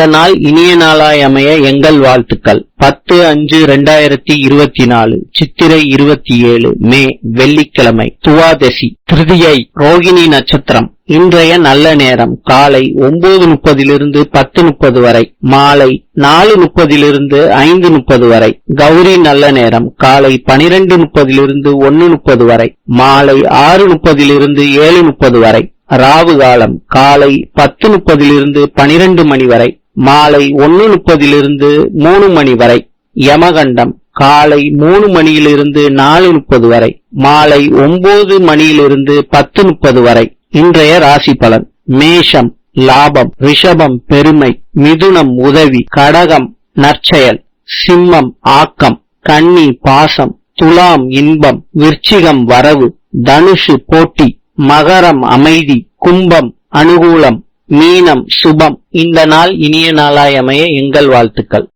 இந்த நாள் இனிய நாளாய் அமைய எங்கள் வாழ்த்துக்கள். பத்து அஞ்சு ரெண்டாயிரத்தி இருபத்தி நாலு சித்திரை இருபத்தி ஏழு மே வெள்ளிக்கிழமை துவாதசி திருதியை ரோகிணி நட்சத்திரம். இன்றைய நல்ல நேரம் காலை ஒன்பது முப்பதிலிருந்து பத்து முப்பது வரை மாலை நாலு முப்பதிலிருந்து ஐந்து முப்பது வரை. கௌரி நல்ல நேரம் காலை பனிரெண்டு முப்பதிலிருந்து ஒன்னு முப்பது வரை மாலை ஆறு முப்பதிலிருந்து ஏழு முப்பது வரை. ராவு காலம் காலை பத்து முப்பதிலிருந்து பனிரெண்டு மணி வரை. மாலை ஒன்னு முப்பதிலிருந்து மூணு மணி வரை யமகண்டம் காலை மூணு மணியிலிருந்து நாலு முப்பது வரை மாலை ஒன்பது மணியிலிருந்து பத்து முப்பது வரை இன்றைய ராசி பலன். மேஷம் லாபம் ரிஷபம் பெருமை மிதுனம் உதவி கடகம் நற்செயல் சிம்மம் ஆக்கம் கன்னி பாசம் துலாம் இன்பம் விருச்சிகம் வரவு தனுஷு போட்டி மகரம் அமைதி கும்பம் அனுகூலம் மீனம் சுபம். இந்த நாள் இனிய நாளாய் அமைய எங்கள் வாழ்த்துக்கள்.